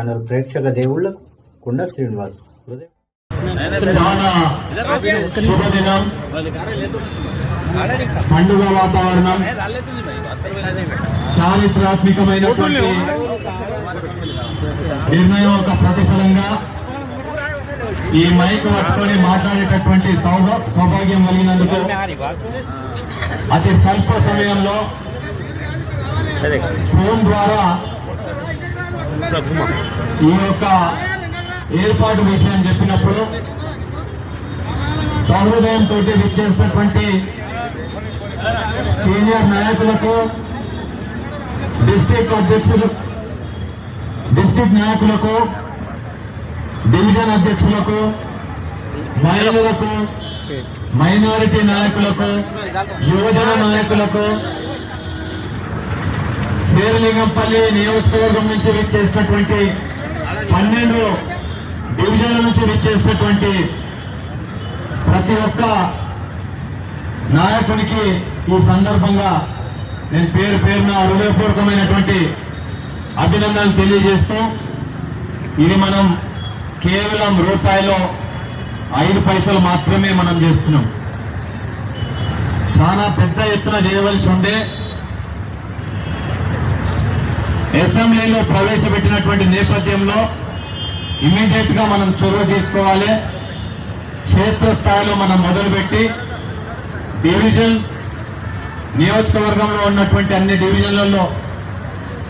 Channel ప్రేక్షక దేవుళ్ళకు కుండ శ్రీనివాస్ చాలా శుభదినం. పండుగ వాతావరణం చారిత్రాత్మకమైనటువంటి నిర్ణయం ఒక ప్రతిఫలంగా ఈ మైక్ పట్టుకొని మాట్లాడేటటువంటి సౌభా- సౌభాగ్యం కలిగినందుకు అతి స్వల్ప సమయంలో ఫోన్ ద్వారా ఈ యొక్క ఏర్పాటు విషయం చెప్పినప్పుడు సహృదయంతో విచ్చేసినటువంటి సీనియర్ నాయకులకు డిస్టిక్ అధ్యక్షులు డిస్టిక్ నాయకులకు డివిజన్ అధ్యక్షులకు మహిళలకు మైనారిటీ నాయకులకు యువజన నాయకులకు శేరలింగంపల్లి నియోజకవర్గం నుంచి విచ్చేసినటువంటి పన్నెండు డివిజన్ల నుంచి విచ్చేసినటువంటి ప్రతి ఒక్క నాయకునికి ఈ సందర్భంగా నేను పేరు పేరున హృదయపూర్వకమైనటువంటి అభినందనలు తెలియజేస్తూ ఇది మనం కేవలం రూపాయలో ఐదు పైసలు మాత్రమే మనం చేస్తున్నాం. చాలా పెద్ద ఎత్తున చేయవలసి ఉండే అసెంబ్లీలో ప్రవేశపెట్టినటువంటి నేపథ్యంలో ఇమీడియట్గా మనం చొరవ తీసుకోవాలి. క్షేత్రస్థాయిలో మనం మొదలుపెట్టి డివిజన్ నియోజకవర్గంలో ఉన్నటువంటి అన్ని డివిజన్లలో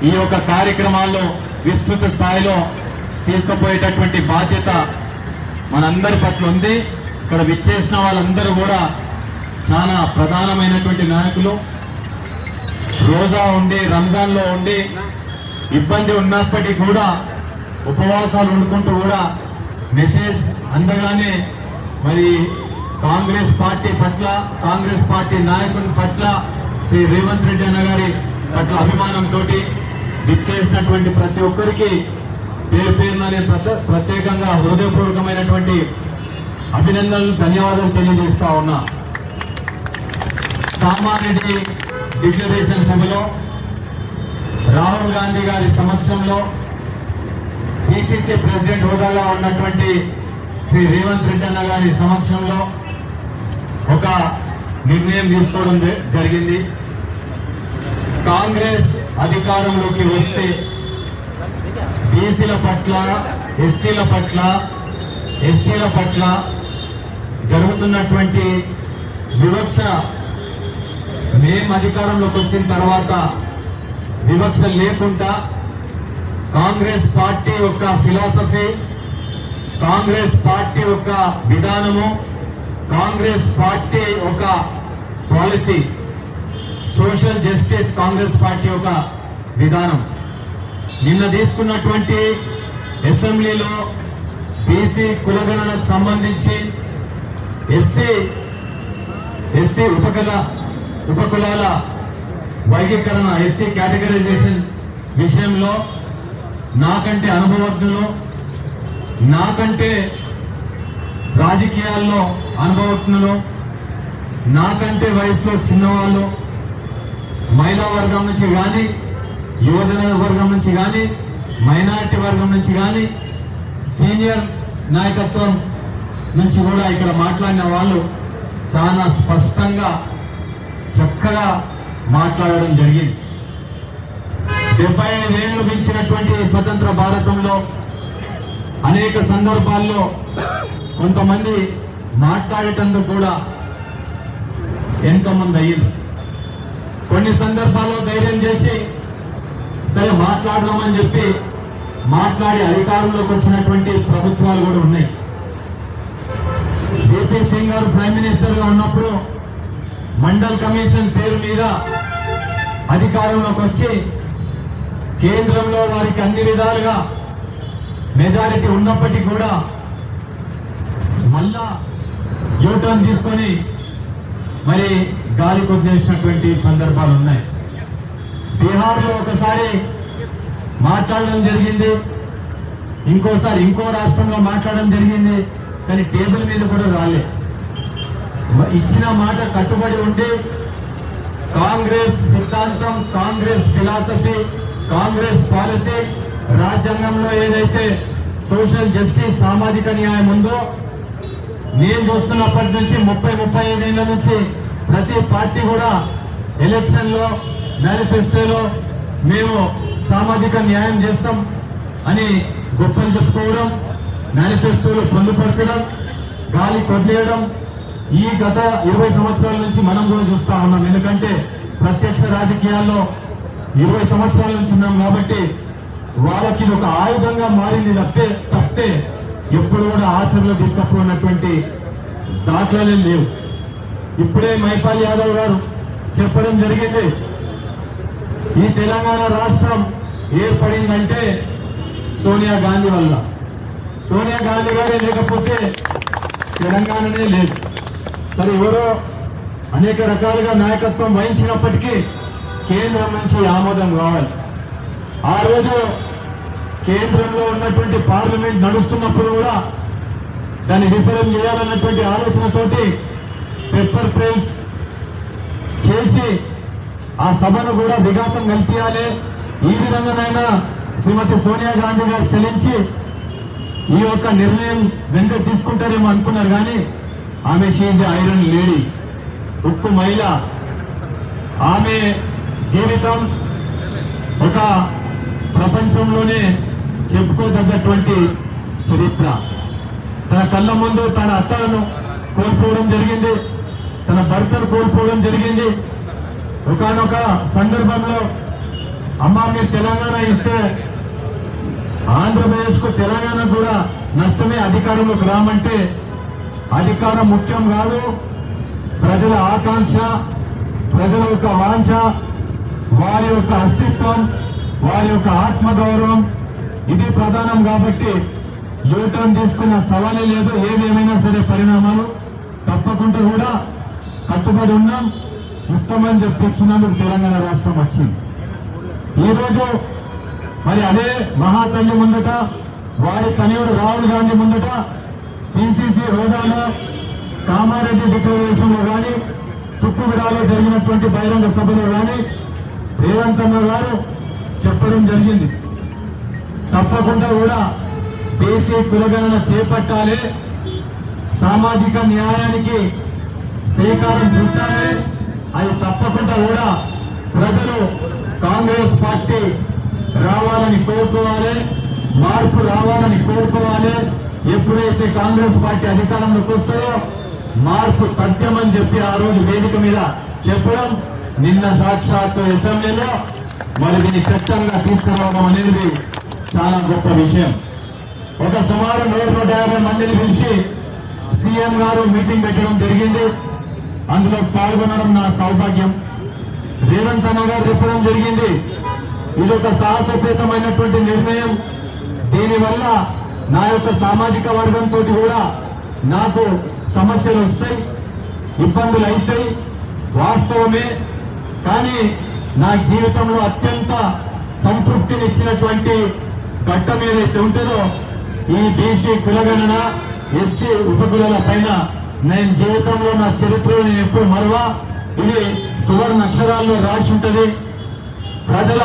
ఈ యొక్క కార్యక్రమాల్లో విస్తృత స్థాయిలో తీసుకుపోయేటటువంటి బాధ్యత మనందరి పట్ల ఉంది. ఇక్కడ విచ్చేసిన వాళ్ళందరూ కూడా చాలా ప్రధానమైనటువంటి నాయకులు. రోజా ఉండి రంజాన్లో ఉండి ఇబ్బంది ఉన్నప్పటికీ కూడా ఉపవాసాలు వండుకుంటూ కూడా మెసేజ్ అందగానే మరి కాంగ్రెస్ పార్టీ పట్ల కాంగ్రెస్ పార్టీ నాయకుని పట్ల శ్రీ రేవంత్ రెడ్డి అన్న గారి పట్ల అభిమానంతో విచ్చేసినటువంటి ప్రతి ఒక్కరికి పేరు పేరున ప్రత్యేకంగా హృదయపూర్వకమైనటువంటి అభినందనలు ధన్యవాదాలు తెలియజేస్తా ఉన్నా. కామారెడ్డి డిక్లరేషన్ సభలో రాహుల్ గాంధీ గారి సమక్షంలో పిసిసి ప్రెసిడెంట్ హోదాలో ఉన్నటువంటి శ్రీ రేవంత్ రెడ్డి అన్న గారి సమక్షంలో ఒక నిర్ణయం తీసుకోవడం జ- జరిగింది. కాంగ్రెస్ అధికారంలోకి వస్తే బీసీల పట్ల ఎస్సీల పట్ల ఎస్టీల పట్ల జరుగుతున్నటువంటి వివక్ష మేము అధికారంలోకి వచ్చిన తర్వాత వివక్ష లేకుండా కాంగ్రెస్ పార్టీ యొక్క ఫిలాసఫీ కాంగ్రెస్ పార్టీ యొక్క విధానము కాంగ్రెస్ పార్టీ ఒక policy social justice Congress party యొక్క విధానం. నిన్న తీసుకున్నటువంటి అసెంబ్లీలో బీసీ కులగణనకు సంబంధించి ఎస్సీ ఎస్సీ ఉపకుల ఉపకులాల వర్గీకరణ ఎస్సీ కేటగరైజేషన్ విషయంలో నాకంటే అనుభవజ్ఞులు నాకంటే రాజకీయాల్లో అనుభవజ్ఞులు నాకంటే వయసులో చిన్నవాళ్ళు మహిళా వర్గం నుంచి కానీ యువజన వర్గం నుంచి కానీ మైనారిటీ వర్గం నుంచి కానీ సీనియర్ నాయకత్వం నుంచి కూడా ఇక్కడ మాట్లాడిన వాళ్ళు చాలా స్పష్టంగా చక్కగా మాట్లాడడం జరిగింది. డెబ్బై ఐదేళ్ళు మించినటువంటి స్వతంత్ర భారతంలో అనేక సందర్భాల్లో కొంతమంది మాట్లాడేటందుకు కూడా ఎంతమంది అయ్యింది. కొన్ని సందర్భాల్లో ధైర్యం చేసి సరే మాట్లాడదామని చెప్పి మాట్లాడి అధికారంలోకి వచ్చినటువంటి ప్రభుత్వాలు కూడా ఉన్నాయి. ఏపీ సింగ్ గారు ప్రైమ్ మినిస్టర్గా ఉన్నప్పుడు మండల్ కమిషన్ పేరు మీద అధికారంలోకి వచ్చి కేంద్రంలో వారికి అన్ని విధాలుగా మెజారిటీ ఉన్నప్పటికీ కూడా మళ్ళా యూటర్న్ తీసుకొని మరి గాలి కొట్టేసినటువంటి సందర్భాలు ఉన్నాయి. బీహార్లో ఒకసారి మాట్లాడడం జరిగింది. ఇంకోసారి ఇంకో రాష్ట్రంలో మాట్లాడడం జరిగింది. కానీ టేబుల్ మీద కూడా రాలే. ఇచ్చిన మాట కట్టుబడి ఉండి కాంగ్రెస్ సిద్ధాంతం కాంగ్రెస్ ఫిలాసఫీ కాంగ్రెస్ పాలసీ రాజ్యాంగంలో ఏదైతే సోషల్ జస్టిస్ సామాజిక న్యాయం ఉందో నేను చూస్తున్నప్పటి నుంచి ముప్పై ముప్పై ఐదేళ్ళ నుంచి ప్రతి పార్టీ కూడా ఎలక్షన్లో మేనిఫెస్టోలో మేము సామాజిక న్యాయం చేస్తాం అని గొప్పలు చెప్పుకోవడం మేనిఫెస్టోలు పొందుపరచడం గాలి కొద్దియడం ఈ గత ఇరవై సంవత్సరాల నుంచి మనం కూడా చూస్తా ఉన్నాం. ఎందుకంటే ప్రత్యక్ష రాజకీయాల్లో ఇరవై సంవత్సరాల నుంచి ఉన్నాం కాబట్టి వాళ్ళకి ఒక ఆయుధంగా మారింది తప్పే తప్పే ఎప్పుడు కూడా ఆచరణలో తీసుకున్నటువంటి దాఖలాలే లేవు. ఇప్పుడే మైపాల్ యాదవ్ గారు చెప్పడం జరిగింది. ఈ తెలంగాణ రాష్ట్రం ఏర్పడిందంటే సోనియా గాంధీ వల్ల. సోనియా గాంధీ గారే లేకపోతే తెలంగాణనే లేదు. సరే ఎవరో అనేక రకాలుగా నాయకత్వం వహించినప్పటికీ కేంద్రం నుంచి ఆమోదం కావాలి. ఆ రోజు కేంద్రంలో ఉన్నటువంటి పార్లమెంట్ నడుస్తున్నప్పుడు కూడా దాన్ని విఫలం చేయాలన్నటువంటి ఆలోచనతోటి పెప్పర్ ప్రేమ్స్ చేసి ఆ సభను కూడా విఘాతం కల్పించాలి ఈ విధంగానైనా శ్రీమతి సోనియా గాంధీ గారు చలించి ఈ యొక్క నిర్ణయం వెంట తీసుకుంటారేమో అనుకున్నారు. కానీ ఆమె షీజ్ ఐరన్ లేడీ. ఉక్కు మహిళ. ఆమె జీవితం ఒక ప్రపంచంలోనే చెప్పుకోదగ్గటువంటి చరిత్ర. తన కళ్ళ ముందు తన అత్తలను కోల్పోవడం జరిగింది. తన భర్తను కోల్పోవడం జరిగింది. ఒకనొక సందర్భంలో అమ్మ మీరు తెలంగాణ ఇస్తే ఆంధ్రప్రదేశ్కు తెలంగాణ కూడా నష్టమే అధికారంలోకి రామంటే అధికారం ముఖ్యం కాదు. ప్రజల ఆకాంక్ష ప్రజల యొక్క వాంఛ వారి యొక్క అస్తిత్వం వారి యొక్క ఆత్మగౌరవం. ఇది ప్రధానం కాబట్టి యూటర్న్ తీసుకున్న సవాలే లేదు ఏదేమైనా సరే పరిణామాలు. తప్పకుండా కూడా కట్టుబడి ఉన్నాం. ఇస్తామని చెప్పి ఇచ్చినందుకు తెలంగాణ రాష్ట్రం వచ్చింది. ఈ రోజు మరి అదే మహాతల్లి ముందట వారి తనయుడు రాహుల్ గాంధీ ముందట పిసిసి హోదాలో కామారెడ్డి డిక్లరేషన్లో కానీ గాని జరిగినటువంటి బహిరంగ సభలో కానీ రేవంత్ అన్న గారు చెప్పడం జరిగింది. తప్పకుండా కూడా దేశీ కులగణన చేపట్టాలి. సామాజిక న్యాయానికి శ్రీకారం చుట్టాలి. అది తప్పకుండా కూడా ప్రజలు కాంగ్రెస్ పార్టీ రావాలని కోరుకోవాలి మార్పు రావాలని కోరుకోవాలి. ఎప్పుడైతే కాంగ్రెస్ పార్టీ అధికారంలోకి వస్తారో మార్పు తథ్యమని చెప్పి ఆ రోజు వేదిక మీద చెప్పడం నిన్న సాక్షాత్తు అసెంబ్లీలో మరి దీన్ని చట్టంగా తీసుకురావడం అనేది చాలా గొప్ప విషయం. ఒక సుమారు నూట నూట యాభై మందిని పిలిచి సీఎం గారు మీటింగ్ పెట్టడం జరిగింది. అందులో పాల్గొనడం నా సౌభాగ్యం. రేవంత్ అన్న గారు చెప్పడం జరిగింది. ఇది ఒక సాహసోపేతమైనటువంటి నిర్ణయం. దీనివల్ల నా యొక్క సామాజిక వర్గంతో కూడా నాకు సమస్యలు వస్తాయి ఇబ్బందులు అవుతాయి వాస్తవమే. కానీ నా జీవితంలో అత్యంత సంతృప్తినిచ్చినటువంటి ఘట్టం ఏదైతే ఉంటుందో ఈ బీసీ కులగణన ఎస్సీ ఉపకులాల పైన నేను జీవితంలో నా చరిత్రలో నేను ఎప్పుడు మరవా? ఇది సువర్ణ అక్షరాల్లో రాసి ఉంటుంది. ప్రజల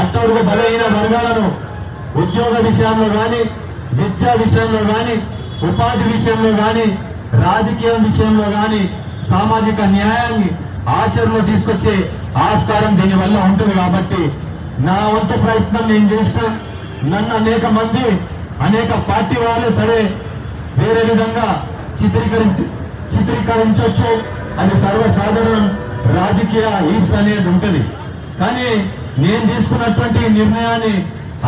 అట్టడుగు బలహీన వర్గాలను ఉద్యోగ విషయంలో కానీ విద్య విషయంలో కానీ ఉపాధి విషయంలో కానీ రాజకీయం విషయంలో కానీ సామాజిక న్యాయాన్ని ఆచరణలో తీసుకొచ్చే ఆస్కారం దీని వల్ల ఉంటుంది కాబట్టి నా వంతు ప్రయత్నం నేను చేసిన నన్ను అనేక మంది అనేక పార్టీ వాళ్ళు సరే వేరే విధంగా చిత్రీకరించి చిత్రీకరించవచ్చు అది సర్వసాధారణం రాజకీయ ఈడ్స్ అనేది ఉంటది. కానీ నేను తీసుకున్నటువంటి నిర్ణయాన్ని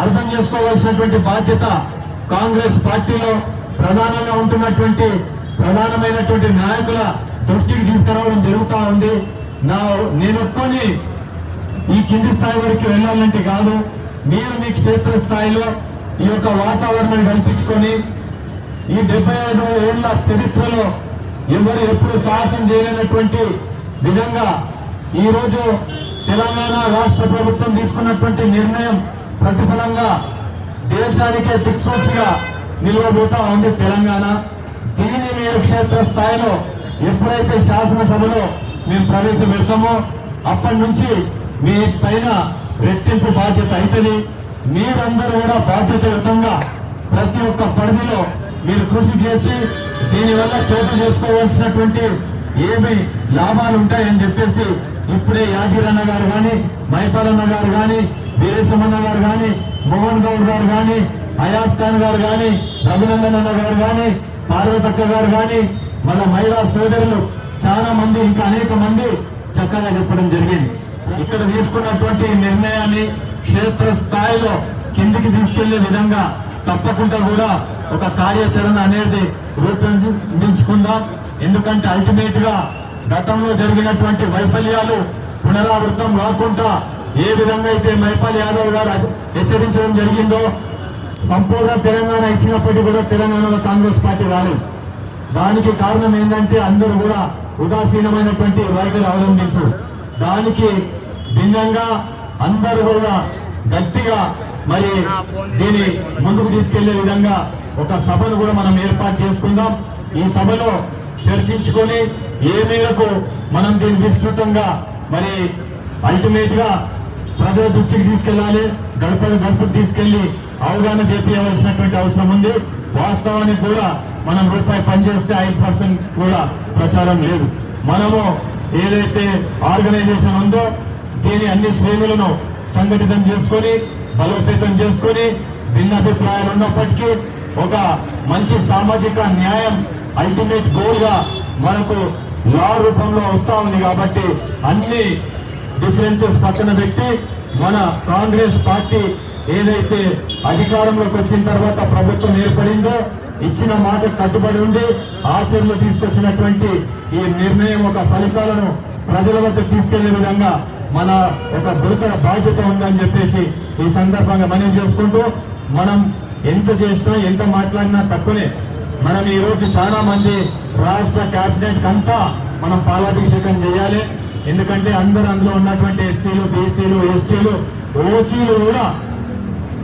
అర్థం చేసుకోవాల్సినటువంటి బాధ్యత కాంగ్రెస్ పార్టీలో ప్రధానంగా ఉంటున్నటువంటి ప్రధానమైనటువంటి నాయకుల దృష్టికి తీసుకురావడం జరుగుతూ ఉంది. నా నేనొక్కని ఈ కింది స్థాయి వరకు వెళ్ళాలంటే కాదు మీరు మీ క్షేత్ర స్థాయిలో ఈ యొక్క వాతావరణం కల్పించుకొని ఈ డెబ్బై ఐదు ఏళ్ళ చరిత్రలో ఎవరు ఎప్పుడు సాహసం చేయలేనటువంటి విధంగా ఈ రోజు తెలంగాణ రాష్ట్ర ప్రభుత్వం తీసుకున్నటువంటి నిర్ణయం ప్రతిఫలంగా దేశానికే దిక్సూచిగా నిలవబోతా ఉంది తెలంగాణ. దీన్ని మీరు క్షేత్ర స్థాయిలో ఎప్పుడైతే శాసనసభలో మేము ప్రవేశపెడతామో అప్పటి నుంచి మీ పైన రెట్టింపు బాధ్యత అవుతుంది మీరందరూ కూడా బాధ్యతాయుతంగా ప్రతి ఒక్క పరిధిలో మీరు కృషి చేసి దీనివల్ల చోటు చేసుకోవాల్సినటువంటి ఏమి లాభాలు ఉంటాయని చెప్పేసి ఇప్పుడే యాగిరన్న గారు కానీ మైపాలన్న గారు కానీ వీరేశమన్న గారు కానీ మోహన్ గౌడ్ గారు కానీ అయాజ్ ఖాన్ గారు కానీ రఘునందన్ అన్న గారు కానీ పార్వతక్క గారు కానీ మన మహిళా సోదరులు చాలా మంది ఇంకా అనేక మంది చక్కగా చెప్పడం జరిగింది. ఇక్కడ తీసుకున్నటువంటి నిర్ణయాన్ని క్షేత్ర స్థాయిలో కిందికి తీసుకెళ్ళే విధంగా తప్పకుండా కూడా ఒక కార్యాచరణ అనేది రూపొందించుకుందాం. ఎందుకంటే అల్టిమేట్గా గతంలో జరిగినటువంటి వైఫల్యాలు పునరావృతం రాకుండా ఏ విధంగా అయితే మైపాల్ యాదవ్ గారు హెచ్చరించడం జరిగిందో సంపూర్ణ తెలంగాణ ఇచ్చినప్పటికీ కూడా తెలంగాణలో కాంగ్రెస్ పార్టీ రాలేదు. దానికి కారణం ఏంటంటే అందరూ కూడా ఉదాసీనమైనటువంటి వైఖరి అవలంబించు. దానికి భిన్నంగా అందరూ కూడా గట్టిగా మరి దీన్ని ముందుకు తీసుకెళ్ళే విధంగా ఒక సభను కూడా మనం ఏర్పాటు చేసుకుందాం. ఈ సభలో చర్చించుకొని ఏ మేరకు మనం దీన్ని విస్తృతంగా మరి అల్టిమేట్గా ప్రజల దృష్టికి తీసుకెళ్ళాలి గడప గడపకు తీసుకెళ్ళి అవగాహన చేపించవలసినటువంటి అవసరం ఉంది. వాస్తవానికి కూడా మనం రూపాయి పనిచేస్తే ఐదు పర్సెంట్ కూడా ప్రచారం లేదు. మనము ఏదైతే ఆర్గనైజేషన్ ఉందో దీని అన్ని శ్రేణులను సంఘటితం చేసుకొని బలోపేతం చేసుకొని భిన్నాభిప్రాయాలు ఉన్నప్పటికీ ఒక మంచి సామాజిక న్యాయం అల్టిమేట్ గోల్గా మనకు లా రూపంలో వస్తా ఉంది కాబట్టి అన్ని డిఫరెన్సెస్ పక్కన పెట్టి మన కాంగ్రెస్ పార్టీ ఏదైతే అధికారంలోకి వచ్చిన తర్వాత ప్రభుత్వం ఏర్పడిందో ఇచ్చిన మాట కట్టుబడి ఉండి ఆచరణలో తీసుకొచ్చినటువంటి ఈ నిర్ణయం ఒక ఫలితాలను ప్రజల వద్ద తీసుకెళ్ళే విధంగా మన ఒక గురుతర బాధ్యత ఉందని చెప్పేసి ఈ సందర్భంగా మనం చేసుకుంటూ మనం ఎంత చేసినా ఎంత మాట్లాడినా తక్కువనే. మనం ఈ రోజు చాలా మంది రాష్ట్ర కేబినెట్ కంతా మనం పాలాభిషేకం చేయాలి. ఎందుకంటే అందరూ అందులో ఉన్నటువంటి ఎస్సీలు బీసీలు ఎస్టీలు ఓసీలు కూడా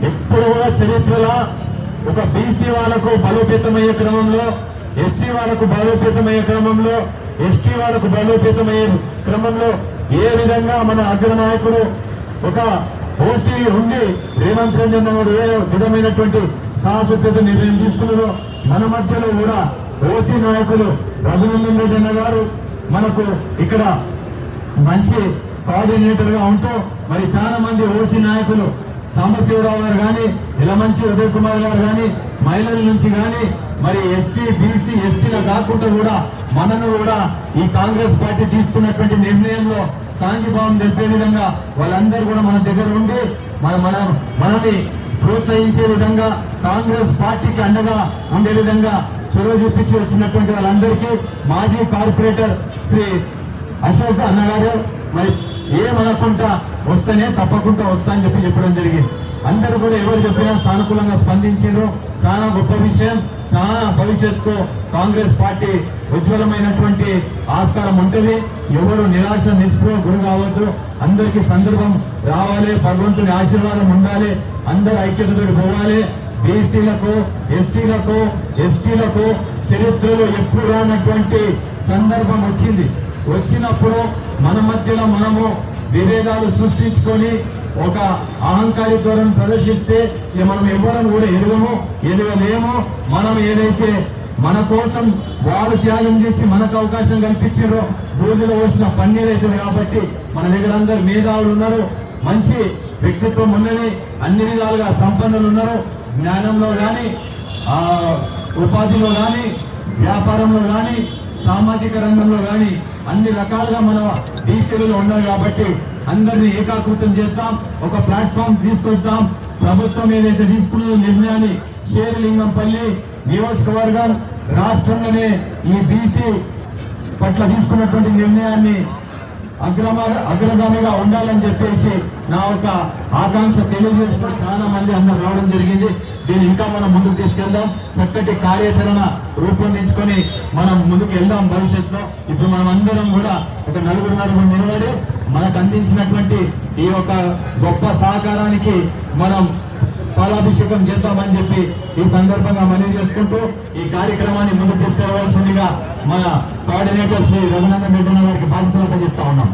ఎప్పుడు కూడా చరిత్రలో ఒక బీసీ వాళ్ళకు బలోపేతమయ్యే క్రమంలో ఎస్సీ వాళ్ళకు బలోపేతమయ్యే క్రమంలో ఎస్టీ వాళ్ళకు బలోపేతమయ్యే క్రమంలో ఏ విధంగా మన అగ్రనాయకుడు ఒక ఓసీ ఉండి రేవంత్ రంజన్ ఏ విధమైనటువంటి సాహసోపేత నిర్ణయం తీసుకున్నారో మన మధ్యలో కూడా ఓసీ నాయకులు రఘునందన్ రెడ్డి అన్న గారు మనకు ఇక్కడ మంచి కోఆర్డినేటర్గా ఉంటూ మరి చాలా మంది ఓసీ నాయకులు సాంబశివరావు గారు గాని ఇలమంచి ఉదయ్ కుమార్ గారు గాని మహిళల నుంచి గాని మరి ఎస్సీ బీసీ ఎస్టీల కాకుండా కూడా మనను కూడా ఈ కాంగ్రెస్ పార్టీ తీసుకున్నటువంటి నిర్ణయంలో సాంఘీభావం తెలిపే విధంగా వాళ్ళందరూ కూడా మన దగ్గర ఉండి మన మన మనని ప్రోత్సహించే విధంగా కాంగ్రెస్ పార్టీకి అండగా ఉండే విధంగా చొరవ చూపించి వచ్చినటువంటి వాళ్ళందరికీ మాజీ కార్పొరేటర్ శ్రీ అశోక్ అన్నగారు మరి ఏమనకుండా వస్తేనే తప్పకుండా వస్తా అని చెప్పి చెప్పడం జరిగింది. అందరూ కూడా ఎవరు చెప్పినా సానుకూలంగా స్పందించారు. చాలా గొప్ప విషయం. చాలా భవిష్యత్తు కాంగ్రెస్ పార్టీ ఉజ్వలమైనటువంటి ఆస్కారం ఉంటుంది. ఎవరు నిరాశ నిస్పృహ గురి కావద్దు. అందరికీ సందర్భం రావాలి. భగవంతుని ఆశీర్వాదం ఉండాలి. అందరు ఐక్యతతో పోవాలి. బీసీలకు ఎస్సీలకు ఎస్టీలకు చరిత్రలో ఎప్పుడు రానటువంటి సందర్భం వచ్చింది. వచ్చినప్పుడు మన మధ్యలో మనము విభేదాలు సృష్టించుకొని ఒక అహంకారి దూరం ప్రదర్శిస్తే ఇక మనం ఎవరం కూడా ఎదుగము ఎదగలేము. మనం ఏదైతే మన కోసం వారు త్యాగం చేసి మనకు అవకాశం కల్పించారో బూదిలో వచ్చిన పన్నీరు అవుతుంది కాబట్టి మన దగ్గర అందరు మేధావులు ఉన్నారు. మంచి వ్యక్తిత్వం ఉన్నది అన్ని విధాలుగా సంపన్నులు ఉన్నారు. జ్ఞానంలో కానీ ఉపాధిలో కానీ వ్యాపారంలో కానీ సామాజిక రంగంలో కానీ అన్ని రకాలుగా మన బీసీలలో ఉన్నాయి కాబట్టి అందరినీ ఏకాకృతం చేద్దాం ఒక ప్లాట్ఫామ్ తీసుకొద్దాం. ప్రభుత్వం ఏదైతే తీసుకున్న నిర్ణయాన్ని శేరిలింగంపల్లి నియోజకవర్గం రాష్ట్రంలోనే ఈ బీసీ పట్ల తీసుకున్నటువంటి నిర్ణయాన్ని అగ్రమ అగ్రగామిగా ఉండాలని చెప్పేసి నా యొక్క ఆకాంక్ష తెలియజేస్తూ చాలా మంది అందరు రావడం జరిగింది. దీన్ని ఇంకా మనం ముందుకు తీసుకెళ్దాం. చక్కటి కార్యాచరణ రూపొందించుకొని మనం ముందుకు వెళ్దాం భవిష్యత్తులో. ఇప్పుడు మనం అందరం కూడా ఒక నలుగురు నలుగురు నిలబడి మనకు అందించినటువంటి ఈ యొక్క గొప్ప సహకారానికి మనం పాలాభిషేకం చేద్దామని చెప్పి ఈ సందర్భంగా మనవి చేసుకుంటూ ఈ కార్యక్రమాన్ని ముందు తీసుకురావాల్సిందిగా మన కోఆర్డినేటర్ శ్రీ రఘునందన్ రెడ్డి గారికి బాధ్యతలతో చెప్తా ఉన్నాం.